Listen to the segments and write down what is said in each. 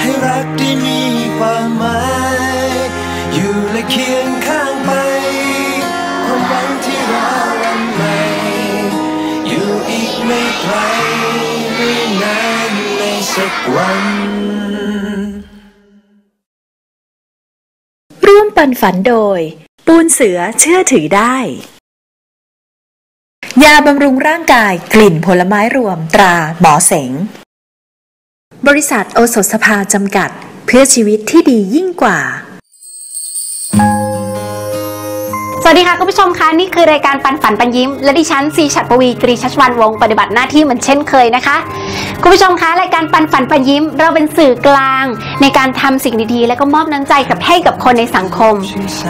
ให้รักได้มีความหมาย อยู่และเคียงข้างไป ความหวังที่รอวันใหม่อยู่อีกไม่ไกลไม่นานในสักวันร่วมปันฝันโดย ปูนเสือเชื่อถือได้ ยาบำรุงร่างกายกลิ่นผลไม้รวมตราหมอเสง บริษัทโอสถสภาจำกัด เพื่อชีวิตที่ดียิ่งกว่า สวัสดีค่ะคุณผู้ชมคะนี่คือรายการปันฝันปันยิ้ม และดิฉันซีฉัตรปวีตรีชัชวันวงศ์ปฏิบัติหน้าที่เหมือนเช่นเคยนะคะ คุณผู้ชมคะรายการปันฝันปันยิ้ม เราเป็นสื่อกลาง ในการทำสิ่งดีๆ และก็มอบน้ำใจกับให้กับคนในสังคม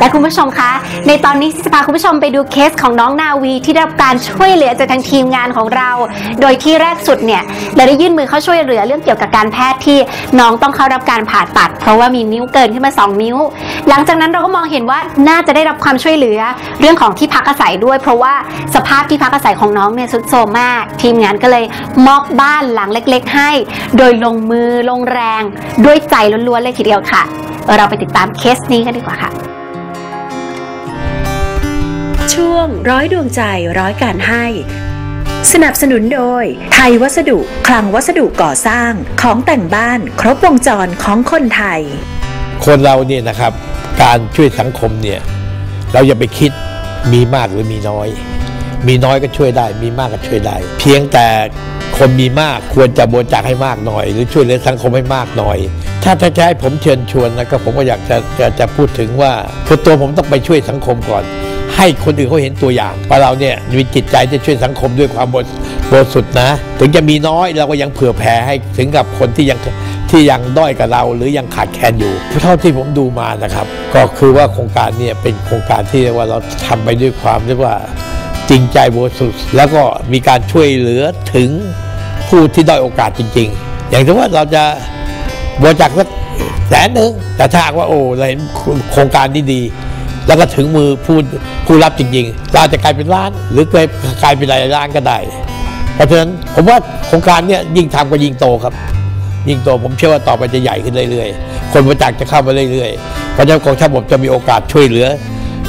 และคุณผู้ชมคะ ในตอนนี้จะพาคุณผู้ชมไปดูเคสของน้องนาวีที่ได้รับการช่วยเหลือจากทางทีมงานของเรา โดยที่แรกสุดเนี่ยเราได้ยื่นมือเข้าช่วยเหลือเรื่องเกี่ยวกับการแพทย์ที่น้องต้องเข้ารับการผ่าตัด เพราะว่ามีนิ้วเกินขึ้นมา 2 นิ้ว หลังจากนั้นเราก็มองเห็นว่าน่าจะได้รับความช่วยเหลือเรื่องของที่พักอาศัยด้วย เพราะว่าสภาพที่พักอาศัยของน้องเนี่ยทรุดโทรมมาก ทีมงานก็เลยมอบบ้านหลังเล็ก ๆ ให้ โดยลงมือลงแรงด้วยใจล้วนๆเลยทีเดียวค่ะ เราไปติดตามเคสนี้กันดีกว่าค่ะ ช่วงร้อยดวงใจร้อยการให้สนับสนุนโดย ไทยวัสดุ คลังวัสดุก่อสร้างของแต่งบ้านครบวงจรของคนไทย คนเราเนี่ยนะครับ การช่วยสังคมเนี่ย เราอย่าไปคิดมีมากหรือมีน้อย มีน้อยก็ช่วยได้ มีมากก็ช่วยได้ เพียงแต่คนมีมากควรจะบริจาคให้มากหน่อย หรือช่วยเหลือสังคมให้มากหน่อย ถ้าจะให้ผมเชิญชวนนะก็ผมก็อยากจะจะจะพูดถึงว่าคือตัวผมต้องไปช่วยสังคมก่อน ให้คนอื่นเขาเห็นตัวอย่างว่าเราเนี่ยมีจิตใจจะช่วยสังคมด้วยความบริบริสุทธิ์นะ ถึงจะมีน้อยเราก็ยังเผื่อแผ่ให้ถึงกับคนที่ยัง ที่ยังด้อยกับเราหรือยังขาดแคลนอยู่เท่าที่ผมดูมานะครับ ก็คือว่าโครงการเนี่ยเป็นโครงการที่เรียกว่าเราทำไปด้วยความเรียกว่าจริงใจบริสุทธิ์แล้วก็มีการช่วยเหลือถึงผู้ที่ด้อยโอกาสจริง ๆ อย่างเช่นว่าเราจะบริจาคสักแสนหนึ่งแต่ถ้าว่าโอ้เราเห็นโครงการที่ดี แล้วก็ถึงมือผู้ผู้รับจริงๆเราจจะกลายเป็นล้าน หรือกลายเป็นหลายล้านก็ได้ เพราะฉะนั้นผมว่าโครงการเนี้ยยิ่งทำก็ยิ่งโตครับ ยิ่งโตผมเชื่อว่าต่อไปจะใหญ่ขึ้นเรื่อยๆ คนบริจาคจะเข้ามาเรื่อยๆ เพราะฉะนั้นกองทัพบกจะมีโอกาสช่วยเหลือ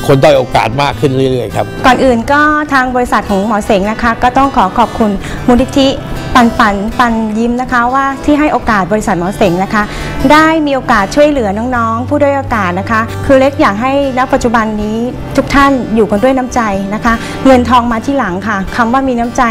คนด้อยโอกาสมากขึ้นเรื่อยๆครับ ก่อนอื่นก็ทางบริษัทของหมอเสงนะคะ ก็ต้องขอขอบคุณมูลนิธิปันปันปันยิ้มนะคะว่าที่ให้โอกาสบริษัทหมอเสงนะคะ ได้มีโอกาสช่วยเหลือน้องๆ ผู้ด้อยโอกาสนะคะ คือเล็กอยากให้ณปัจจุบันนี้ทุกท่านอยู่กันด้วยน้ำใจนะคะ เงินทองมาที่หลังค่ะคำว่ามีน้ำใจ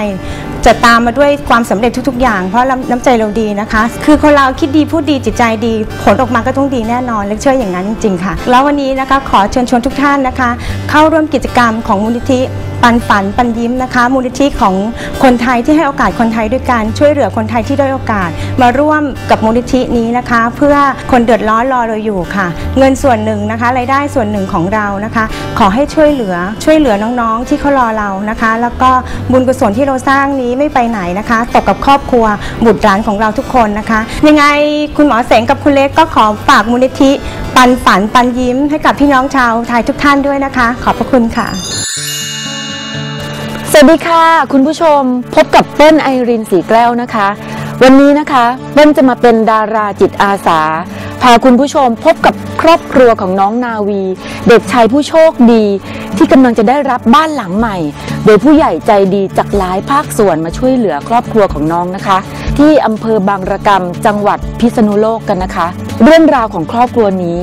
จะตามมาด้วยความสำเร็จทุก ๆ อย่าง เพราะน้ำใจเราดีนะคะ คือคนเราคิดดีพูดดีจิตใจดี ผลออกมาก็ต้องดีแน่นอนเล็กเชื่ออย่างนั้นจริงค่ะ แล้ววันนี้นะคะขอเชิญชวนทุกท่านนะคะ เข้าร่วมกิจกรรมของมูลนิธิ ปันฝันปันยิ้มนะคะ มูลนิธิของคนไทยที่ให้โอกาสคนไทยด้วยการช่วยเหลือคนไทยที่ด้อยโอกาส มาร่วมกับมูลนิธินี้นะคะ เพื่อคนเดือดร้อนรอเราอยู่ค่ะ เงินส่วนหนึ่งนะคะรายได้ส่วนหนึ่งของเรานะคะ ขอให้ช่วยเหลือช่วยเหลือน้องๆ ที่เขารอเรานะคะ แล้วก็บุญกุศลที่เราสร้างนี้ไม่ไปไหนนะคะ ตกกับครอบครัวบุตรหลานของเราทุกคนนะคะ ยังไงคุณหมอเสงกับคุณเล็กก็ขอฝากมูลนิธิปันฝันปันยิ้มให้กับพี่น้องชาวไทยทุกท่านด้วยนะคะ ขอบพระคุณค่ะ สวัสดีค่ะ คุณผู้ชมพบกับเปิ้ลไอรินสีแก้วนะคะ วันนี้นะคะเปิ้ลจะมาเป็นดาราจิตอาสา พาคุณผู้ชมพบกับครอบครัวของน้องนาวี เด็กชายผู้โชคดี ที่กำลังจะได้รับบ้านหลังใหม่ โดยผู้ใหญ่ใจดีจากหลายภาคส่วนมาช่วยเหลือครอบครัวของน้องนะคะ ที่อำเภอบางระกำจังหวัดพิษณุโลกกันนะคะ เรื่องราวของครอบครัวนี้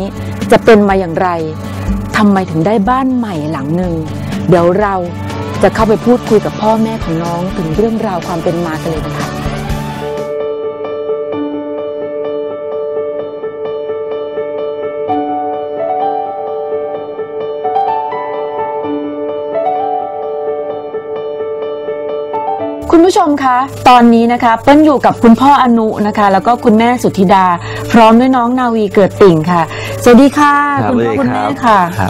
จะเป็นมาอย่างไรทำไมถึงได้บ้านใหม่หลังหนึ่ง เดี๋ยวเราจะเข้าไปพูดคุยกับพ่อแม่ของน้องถึงเรื่องราวความเป็นมากันเลยนะคะคคุณผู้ชมคะ ตอนนี้นะคะ เปิ้ลอยู่กับคุณพ่ออนุนะคะ แล้วก็คุณแม่สุธิดา พร้อมด้วยน้องนาวีเกิดติ่งค่ะ สวัสดีค่ะครับคุณพ่อสวัคุสณดีแม่ครับค่ะ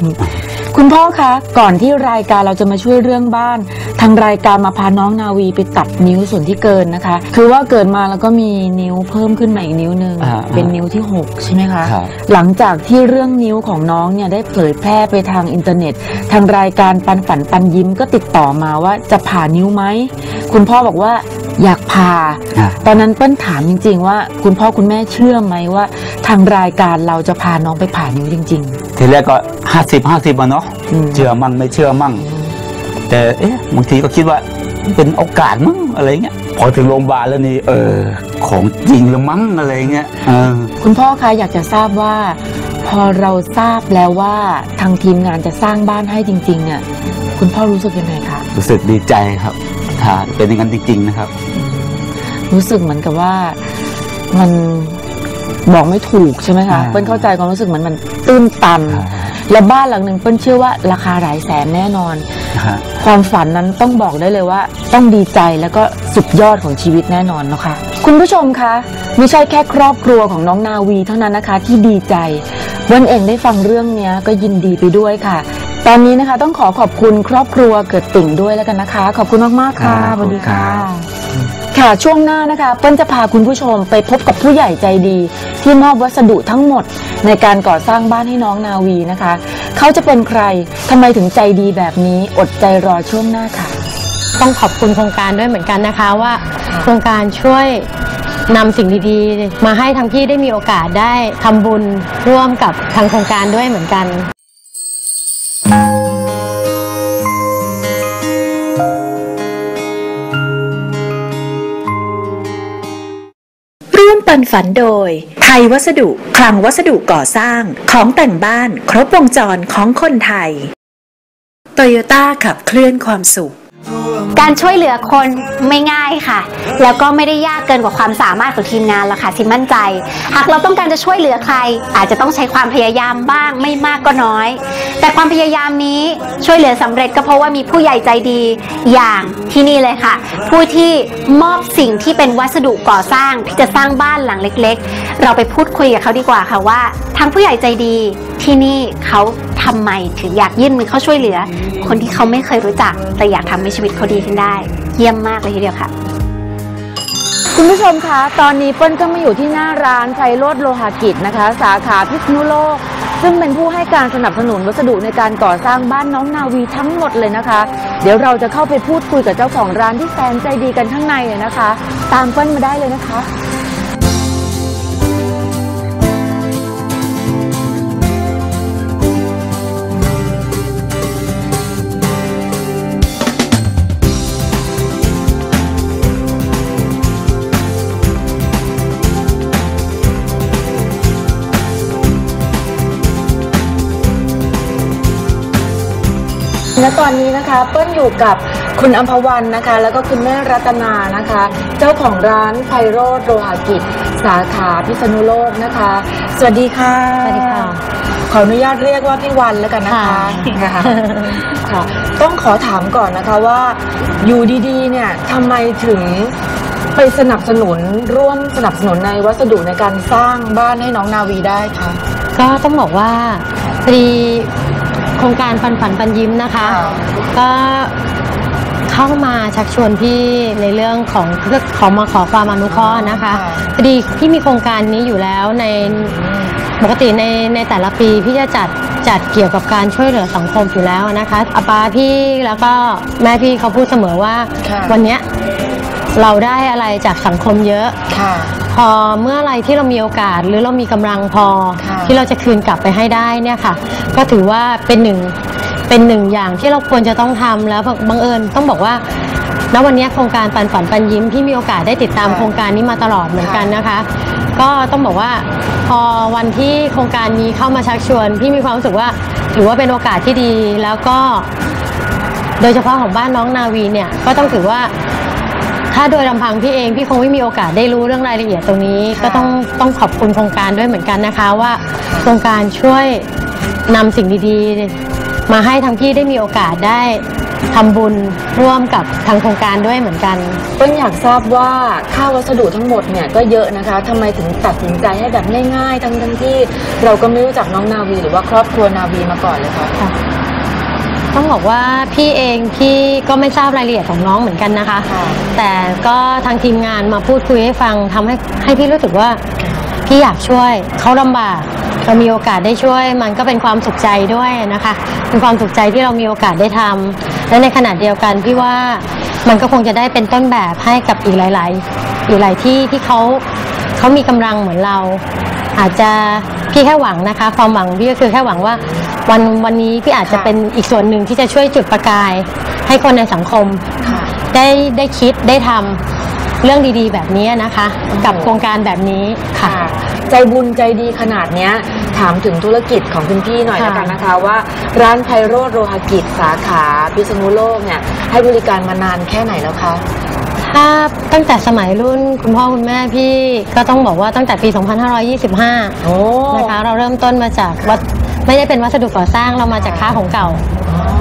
ครับคุณพ่อคะ ก่อนที่รายการเราจะมาช่วยเรื่องบ้าน ทางรายการมาพาน้องนาวีไปตัดนิ้วส่วนที่เกินนะคะ คือว่าเกิดมาแล้วก็มีนิ้วเพิ่มขึ้นมาอีกนิ้วหนึ่งอ่าเป็นนิ้วที่หกใช่ไหมคะ ครับ หลังจากที่เรื่องนิ้วของน้องเนี่ยได้เผยแพร่ไปทางอินเทอร์เน็ต ทางรายการปันฝันปันยิ้มก็ติดต่อมาว่าจะผ่านิ้วไหม คุณพ่อบอกว่าอยากผ่า อะ ตอนนั้นเปิ้ลถามจริง ๆ ว่าคุณพ่อคุณแม่เชื่อไหมว่า ทางรายการเราจะพาน้องไปผ่านิ้วจริง ทีแรกก็ ห้าสิบห้าสิบอะเนาะอืมเชื่อมั่งไม่เชื่อมั่ง แต่เอ๊ะบางทีก็คิดว่าเป็นโอกาสมั้งอะไรเงี้ยพอถึงโรงพยาบาลแล้วนี่เออ ของจริงแล้วมั้งอะไรเงี้ยเออๆคุณพ่อคะอยากจะทราบว่า พอเราทราบแล้วว่าทางทีมงานจะสร้างบ้านให้จริงๆเนี่ยคุณพ่อรู้สึกยังไงคะรู้สึกดีใจครับถ้าเป็นอย่างนั้นจริง ๆ นะครับ รู้สึกเหมือนกับว่ามันบอกไม่ถูกใช่ไหมคะอ่าเปิ้ลเข้าใจความรู้สึกเหมือนมันตื้นตัน และบ้านหลังหนึ่งเปิ้ลเชื่อว่าราคาหลายแสนแน่นอน ฮะ ความฝันนั้นต้องบอกได้เลยว่า ต้องดีใจแล้วก็สุดยอดของชีวิตแน่นอนเนาะคะ คุณผู้ชมคะไม่ใช่แค่ครอบครัวของน้องนาวีเท่านั้นนะคะที่ดีใจเบิ้ลเองได้ฟังเรื่องเนี้ยก็ยินดีไปด้วยค่ะ ตอนนี้นะคะต้องขอขอบคุณครอบครัวเกิดติ่งด้วยแล้วกันนะคะ ขอบคุณมากๆค่ะครับสวัสดีค่ะขอบ ค่ะช่วงหน้านะคะ เปิ้ลจะพาคุณผู้ชมไปพบกับผู้ใหญ่ใจดี ที่มอบวัสดุทั้งหมด ในการก่อสร้างบ้านให้น้องนาวีนะคะ เขาจะเป็นใครทำไมถึงใจดีแบบนี้อดใจรอช่วงหน้าค่ะ ต้องขอบคุณโครงการด้วยเหมือนกันนะคะว่า โครงการช่วยนำสิ่งดีๆ มาให้ทางพี่ได้มีโอกาสได้ทำบุญร่วมกับทางโครงการด้วยเหมือนกัน ฝันโดย ไทยวัสดุ คลังวัสดุก่อสร้าง ของแต่งบ้าน ครบวงจรของคนไทยโตโยต้าขับเคลื่อนความสุข การช่วยเหลือคนไม่ง่ายค่ะ แล้วก็ไม่ได้ยากเกินกว่าความสามารถของทีมงานหรอกค่ะซิมมั่นใจ หากเราต้องการจะช่วยเหลือใคร อาจจะต้องใช้ความพยายามบ้างไม่มากก็น้อย แต่ความพยายามนี้ช่วยเหลือสำเร็จก็เพราะว่ามีผู้ใหญ่ใจดีอย่างที่นี่เลยค่ะ ผู้ที่มอบสิ่งที่เป็นวัสดุก่อสร้างที่จะสร้างบ้านหลังเล็ก ๆ เราไปพูดคุยกับเขาดีกว่าค่ะว่าทางผู้ใหญ่ใจดีที่นี่เขาทำไมถึงอยากยื่นมือเข้าช่วยเหลือ คนที่เขาไม่เคยรู้จัก แต่อยากทำให้ชีวิตเขาดีขึ้นได้ เยี่ยมมากเลยทีเดียวค่ะ คุณผู้ชมคะ ตอนนี้เปิ้ลก็มาอยู่ที่หน้าร้านไพโรดโลหะกิจนะคะ สาขาพิษณุโลก ซึ่งเป็นผู้ให้การสนับสนุนวัสดุในการก่อสร้างบ้านน้องนาวีทั้งหมดเลยนะคะ เดี๋ยวเราจะเข้าไปพูดคุยกับเจ้าของร้านที่แสนใจดีกันข้างในเลยนะคะ ตามเปิ้ลมาได้เลยนะคะ และตอนนี้นะคะเปิ้ลอยู่กับคุณอัมพวันนะคะ แล้วก็คุณแม่รัตนานะคะ เจ้าของร้านไพโรดโลหะกิจ สาขาพิษณุโลกนะคะ สวัสดีค่ะสวัสดีค่ะ ขออนุญาตเรียกว่าพี่วันแล้วกันนะคะค่ะค่ะ ต้องขอถามก่อนนะคะว่าอยู่ดีๆเนี่ยทำไมถึงไปสนับสนุนร่วมสนับสนุนในวัสดุในการสร้างบ้านให้น้องนาวีได้คะก็ต้องบอกว่าพอดีโค รงการปันฝันปันยิ้มนะคะ ก็เข้ามาชักชวนพี่ในเรื่องของเพื่อขอมาขอความอนุเคราะห์นะคะพอดีพี่มีโครงการนี้อยู่แล้วในปกติในในแต่ละปีพี่จะจัดจัดเกี่ยวกับการช่วยเหลือสังคมอยู่แล้วนะคะอาปาพี่แล้วก็แม่พี่เขาพูดเสมอว่าค่ะวันเนี้ยเราได้อะไรจากสังคมเยอะค่ะ พอเมื่อไหรที่เรามีโอกาสหรือเรามีกำลังพอค่ะที่เราจะคืนกลับไปให้ได้เนี่ยค่ะ ก็ถือว่าเป็นหนึ่งเป็นหนึ่งอย่างที่เราควรจะต้องทำแล้วบังเอิญต้องบอกว่าณวันนี้โครงการปันฝันปันยิ้มที่มีโอกาสได้ติดตามโครงการนี้มาตลอดเหมือนกันนะคะ ก็ต้องบอกว่าพอวันที่โครงการนี้เข้ามาชักชวนพี่มีความรู้สึกว่าถือว่าเป็นโอกาสที่ดีแล้วก็ โดยเฉพาะของบ้านน้องนาวีเนี่ยก็ต้องถือว่า ถ้าโดยลำพังพี่เองพี่คงไม่มีโอกาสได้รู้เรื่องรายละเอียดตรงนี้ ก็ต้องต้องขอบคุณโครงการด้วยเหมือนกันนะคะว่า โครงการช่วยนำสิ่งดีๆ มาให้ทางพี่ได้มีโอกาสได้ทำบุญร่วมกับทางโครงการด้วยเหมือนกันเปิ้ลอยากทราบว่าค่าวัสดุทั้งหมดเนี่ยก็เยอะนะคะทำไมถึงตัดสินใจให้แบบง่ายๆ ทั้งทั้งๆที่ เราก็ไม่รู้จักน้องนาวีหรือว่าครอบครัวนาวีมาก่อนเลยค่ะ ต้องบอกว่าพี่เองพี่ก็ไม่ทราบรายละเอียดของน้องเหมือนกันนะคะค่ะแต่ก็ทางทีมงานมาพูดคุยให้ฟังทำให้ให้พี่รู้สึกว่าพี่อยากช่วยเขาลำบากเรามีโอกาสได้ช่วย มันก็เป็นความสุขใจด้วยนะคะ เป็นความสุขใจที่เรามีโอกาสได้ทำและในขณะเดียวกันพี่ว่ามันก็คงจะได้เป็นต้นแบบให้กับอีกหลาย ๆ อีกหลายที่ที่เขาเขามีกำลังเหมือนเรา อาจจะพี่แค่หวังนะคะ ความหวังพี่ก็คือแค่หวังว่า วันวันนี้พี่อาจจะเป็นอีกส่วนหนึ่งที่จะช่วยจุดประกาย ให้คนในสังคมค่ะได้ได้คิดได้ทำเรื่องดีๆ แบบนี้นะคะ กับโครงการแบบนี้ค่ะค่ะ ใจบุญใจดีขนาดเนี้ยถามถึงธุรกิจของคุณพี่หน่อยค่ะ แล้วกันนะคะว่า ร้านไพโรธโรหกิจสาขาพิษณุโลกเนี่ยให้บริการมานานแค่ไหนแล้วคะ ถ้าตั้งแต่สมัยรุ่นคุณพ่อคุณแม่พี่ก็ต้องบอกว่าตั้งแต่ปี 2525 โอ้ นะคะเราเริ่มต้นมาจากวัดไม่ได้เป็นวัสดุก่อสร้างเรามาจากค้าของเก่า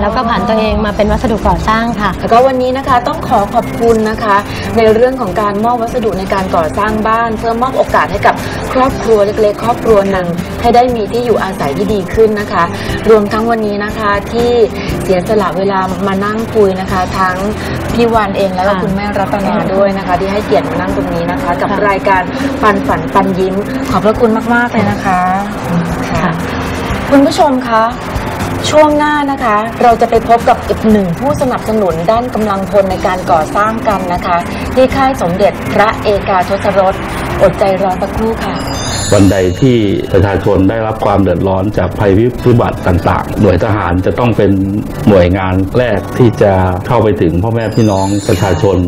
แล้วก็ผ่านตัวเองมาเป็นวัสดุก่อสร้างค่ะ แล้วก็วันนี้นะคะต้องขอขอบคุณนะคะ ในเรื่องของการมอบวัสดุในการก่อสร้างบ้าน เพื่อมอบโอกาสให้กับครอบครัวเล็กๆ ครอบครัวหนึ่งให้ได้มีที่อยู่อาศัยที่ดีขึ้นนะคะ รวมทั้งวันนี้นะคะที่ เสียสละเวลามานั่งคุยนะคะ ทั้งพี่วันเองแล้วก็ค่ะคุณแม่รัตนาด้วยนะคะ ที่ให้เกียรติมานั่งตรงนี้นะคะ กับค่ะรายการปันฝันปันยิ้ม ขอบพระคุณมาก ๆ เลยนะคะค่ะคุณผู้ชมคะช่วงหน้านะคะ เราจะไปพบกับอีกหนึ่งผู้สนับสนุนด้านกำลังพลในการก่อสร้างกันนะคะ ที่ค่ายสมเด็จพระเอกาทศรสอดใจรอสักครู่ค่ะ วันใดที่ประชาชนได้รับความเดือดร้อนจากภัยพิบัติต่างๆ หน่วยทหารจะต้องเป็นหน่วยงานแรกที่จะเข้าไปถึงพ่อแม่พี่น้องประชาชน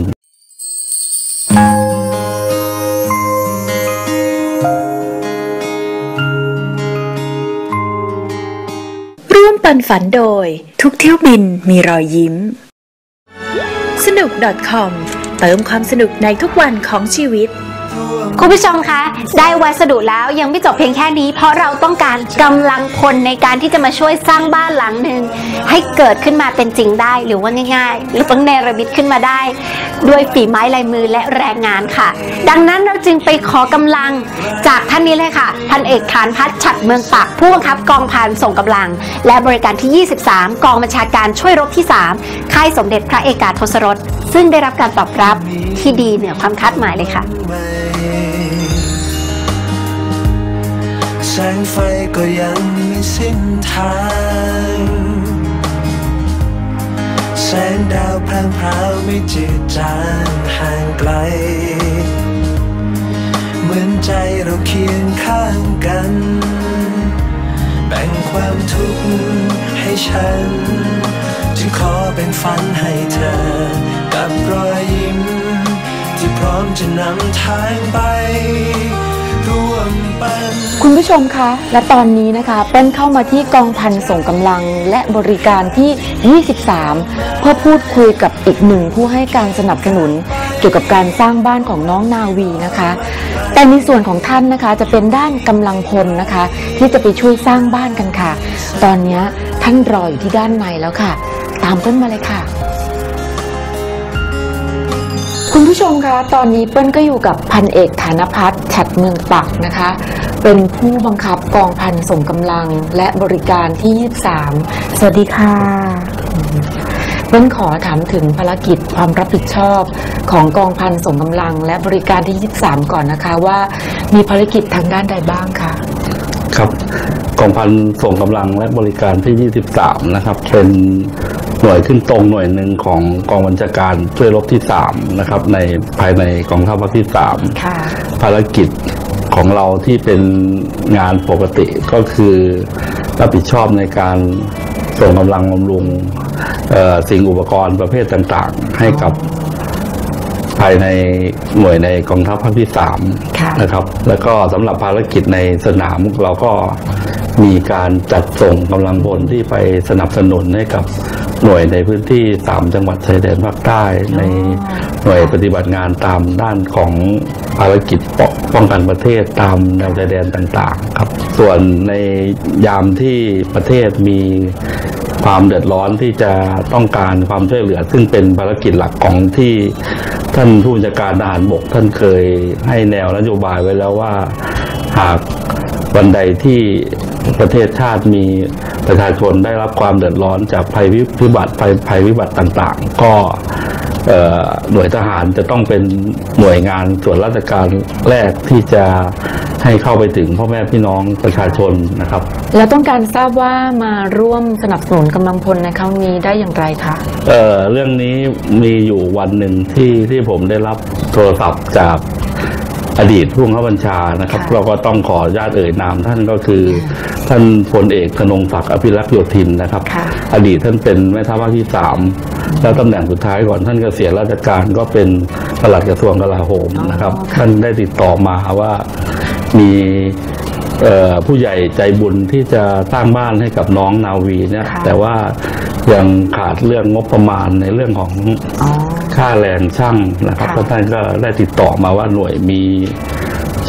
ร่วมปันฝันโดย ทุกเที่ยวบินมีรอยยิ้ม สนุก .com เติมความสนุกในทุกวันของชีวิต คุณผู้ชมคะ ได้วัสดุแล้วยังไม่จบเพียงแค่นี้ เพราะเราต้องการกำลังพลในการที่จะมาช่วยสร้างบ้านหลังหนึ่งให้เกิดขึ้นมาเป็นจริงได้หรือว่าง่ายๆหรือต้องเนรมิตขึ้นมาได้ ด้วยฝีไม้ลายมือและแรงงานค่ะ ดังนั้นเราจึงไปขอกำลังจากท่านนี้เลยค่ะพันเอกฐานพัฒน์ฉัดเมืองปักผู้บังคับกองพันส่งกำลัง และบริการที่ 23 กองบัญชาการช่วยรบที่ 3 ค่ายสมเด็จพระเอกาทศรสซึ่งได้รับการตอบรับที่ดีเหนือความคาดหมายเลยค่ะ แสงไฟก็ยังไม่สิ้นทางแสงดาวพรางพราวไม่จืดจางห่างไกล เหมือนใจเราเคียงข้างกัน แบ่งความทุกข์ให้ฉัน จึงขอเป็นฝันให้เธอ กับรอยยิ้ม ที่พร้อมจะนำทางไป ร่วมปันคุณผู้ชมคะ และตอนนี้นะคะเปิ้ลเข้ามาที่กองพันส่งกำลังและบริการที่ 23 เพื่อพูดคุยกับอีกหนึ่งผู้ให้การสนับสนุน เกี่ยวกับการสร้างบ้านของน้องนาวีนะคะ แต่ในส่วนของท่านนะคะจะเป็นด้านกำลังพลนะคะ ที่จะไปช่วยสร้างบ้านกันค่ะ ตอนนี้ท่านรออยู่ที่ด้านในแล้วค่ะ ตามเปิ้ลมาเลยค่ะ คุณผู้ชมคะตอนนี้เปิ้ลก็อยู่กับพันเอกฐานพัฒน์ฉัดเมืองปักนะคะ เป็นผู้บังคับกองพันส่งกำลังและบริการที่ 23 สวัสดีค่ะเปิ้ลขอถามถึงภารกิจความรับผิดชอบของกองพันส่งกำลังและบริการที่ 23 ก่อนนะคะว่ามีภารกิจทางด้านใดบ้างคะครับกองพันส่งกำลังและบริการที่ 23 นะครับ เป็น หน่วยขึ้นตรงหน่วยหนึ่งของกองบัญชาการช่วยรบที่3นะครับในภายในกองทัพภาคที่3ค่ะภารกิจของเราที่เป็นงานปกติก็คือ รับผิดชอบในการส่งกำลังบำรุงเอ่อสิ่งอุปกรณ์ประเภทต่างๆ ให้กับภายในหน่วยในกองทัพภาคที่สามค่ะนะครับ แล้วก็สำหรับภารกิจในสนามเราก็มีการจัดส่งกำลังพลที่ไปสนับสนุนให้กับ หน่วยในพื้นที่ 3 จังหวัดชายแดนภาคใต้ในหน่วยปฏิบัติงานตามด้านของภารกิจป้องป้องกันประเทศตามแนวชายแดนต่างๆ ครับ ส่วนในยามที่ประเทศมีความเดือดร้อนที่จะต้องการความช่วยเหลือ ซึ่งเป็นภารกิจหลักของที่ท่านผู้บัญชาการทหารบกท่านเคยให้แนวนโยบายไว้แล้วว่า หากวันใดที่ประเทศชาติมี ประชาชนได้รับความเดือดร้อนจากภัยพิบัติภัยภัยวิบัติต่างๆ ก็เอ่อหน่วยทหารจะต้องเป็นหน่วยงานส่วนราชการแรกที่จะให้เข้าไปถึงพ่อแม่พี่น้องประชาชนนะครับ แล้วต้องการทราบว่ามาร่วมสนับสนุนกำลังพลในครั้งนี้ได้อย่างไรคะเอ่อเรื่องนี้มีอยู่วันหนึ่งที่ที่ผมได้รับโทรศัพท์จาก อดีตผู้บังคับบัญชานะครับค่ะเราก็ต้องขออนุญาตเอ่ยนามท่านก็คือ ท่านพลเอกธนงศักดิ์อภิรักษ์โยธินนะครับค่ะอดีตท่านเป็นแม่ทัพภาคที่สามแล้วตำแหน่งสุดท้ายก่อนท่านเกษียณราชการก็เป็นปลัดกระทรวงกลาโหมนะครับ ท่านได้ติดต่อมาว่ามีเอ่อผู้ใหญ่ใจบุญที่จะสร้างบ้านให้กับน้องนาวีเนี่ยค่ะแต่ว่ายังขาดเรื่องงบประมาณในเรื่องของอ๋อ ค่าแรงช่างนะครับค่ะแล้วท่านก็ได้ติดต่อมาว่าหน่วยมี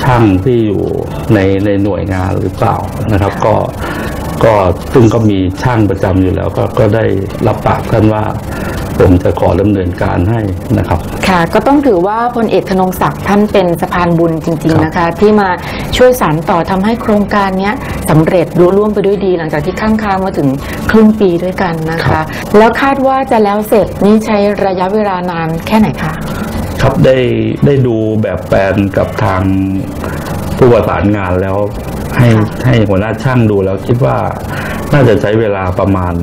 ช่างที่อยู่ในในหน่วยงานหรือเปล่านะครับ ก็ก็ซึ่งก็มีช่างประจำอยู่แล้ว ก็ก็ได้รับปากท่านว่า ผมจะขอดำเนินการให้นะครับ ค่ะ ก็ต้องถือว่าพลเอกธนงศักดิ์ท่านเป็นสะพานบุญจริง ๆนะคะ ที่มาช่วยสานต่อทำให้โครงการเนี้ยสำเร็จรุ่ร่วงไปด้วยดี หลังจากที่ข้างค้างมาถึงครึ่งปีด้วยกันนะครัคะบแล้วคาดว่าจะแล้วเสร็จนี่ใช้ระยะเวลานานแค่ไหนคะครับได้ได้ดูแบบแปลนกับทางผู้ประสานงานแล้วให้ค่ะให้หัวหน้าช่างดูแล้วคิดว่าน่าจะใช้เวลาประมาณ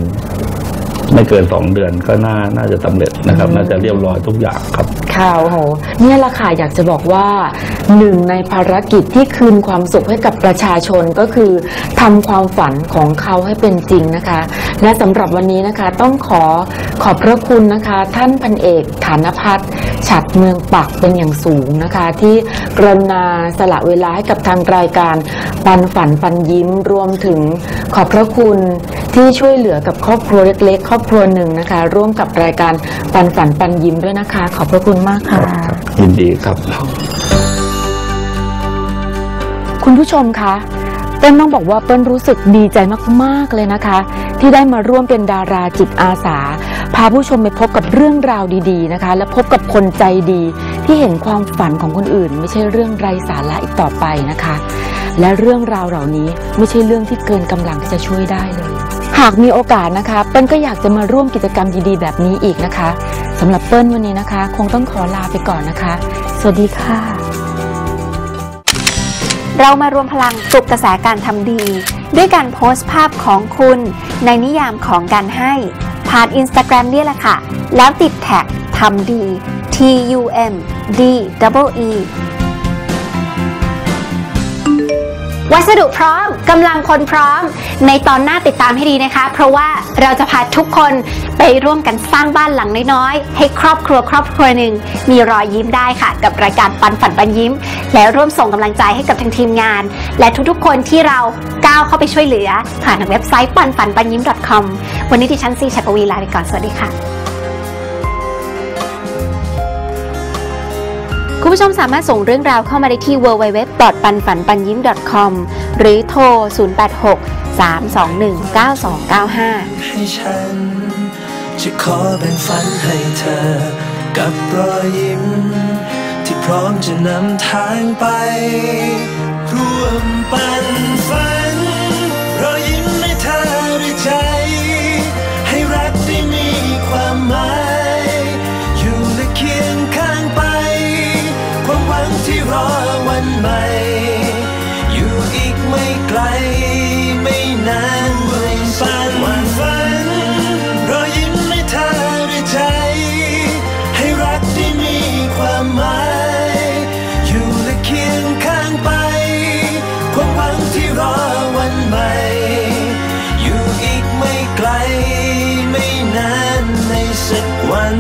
ไม่เกินสองเดือนก็น่าน่าจะสำเร็จนะครับ น่าจะเรียบร้อยทุกอย่างครับ ค่ะโอ้โหเนี่ยแหละค่ะอยากจะบอกว่าหนึ่งในภารกิจที่คืนความสุขให้กับประชาชนก็คือทำความฝันของเขาให้เป็นจริงนะคะ และสำหรับวันนี้นะคะต้องขอขอบพระคุณนะคะ ท่านพันเอกฐานพัฒน์ฉัดเมืองปักเป็นอย่างสูงนะคะ ที่กรุณาสละเวลาให้กับทางรายการปันฝันปันยิ้มรวมถึงขอบพระคุณที่ช่วยเหลือกับครอบครัวเล็กๆครอบครัวหนึ่งนะคะ ร่วมกับรายการปันฝันปันยิ้มด้วยนะคะ ขอบพระคุณมากค่ะยินดีครับคุณผู้ชมคะ เปิ้ลต้องบอกว่าเปิ้ลรู้สึกดีใจมาก ๆ เลยนะคะ ที่ได้มาร่วมเป็นดาราจิตอาสา พาผู้ชมไปพบกับเรื่องราวดีๆนะคะ และพบกับคนใจดีที่เห็นความฝันของคนอื่น ไม่ใช่เรื่องไร้สาระอีกต่อไปนะคะ และเรื่องราวเหล่านี้ไม่ใช่เรื่องที่เกินกำลังที่จะช่วยได้เลย หากมีโอกาสนะคะ เปิ้ลก็อยากจะมาร่วมกิจกรรมดีๆ แบบนี้อีกนะคะสำหรับเปิ้ลวันนี้นะคะ คงต้องขอลาไปก่อนนะคะ สวัสดีค่ะ เรามารวมพลังปลุกกระแสการทำดี ด้วยการโพสต์ภาพของคุณ ในนิยามของการให้ ผ่านอินสตาแกรมเนี่ยแหละค่ะ แล้วติดแท็กทำดี T U M D E E วัสดุพร้อมกำลังคนพร้อม ในตอนหน้าติดตามให้ดีนะคะ เพราะว่าเราจะพาทุกคนไปร่วมกันสร้างบ้านหลังน้อยๆ ให้ครอบครัวครอบครัวหนึ่งมีรอยยิ้มได้ค่ะ กับรายการปันฝันปันยิ้ม และร่วมส่งกำลังใจให้กับทางทีมงาน และทุกๆคนที่เราก้าวเข้าไปช่วยเหลือ ผ่านทางเว็บไซต์ปันฝันปันยิ้ม .com วันนี้ดิฉันซีชัดปวีลาไปก่อนสวัสดีค่ะ คุณผู้ชมสามารถส่งเรื่องราวเข้ามาได้ที่ www. ปันฝันปันยิ้ม .com หรือโทร 086 321 9295 ให้ฉัน จะขอแบ่งฝันให้เธอ กับรอยยิ้ม ที่พร้อมจะนำทางไป ร่วมปันฝัน รอยยิ้มให้เธอด้วยใจ อวันใหม่ อยู่อีกไม่ไกล ไม่นานไม่ฝันวันฝันรอยยิ้มให้เธอด้วยใจ ให้รักได้มีความหมาย อยู่และเคียงข้างไป ความหวังที่รอวันใหม่ อยู่อีกไม่ไกล ไม่นานในสักวัน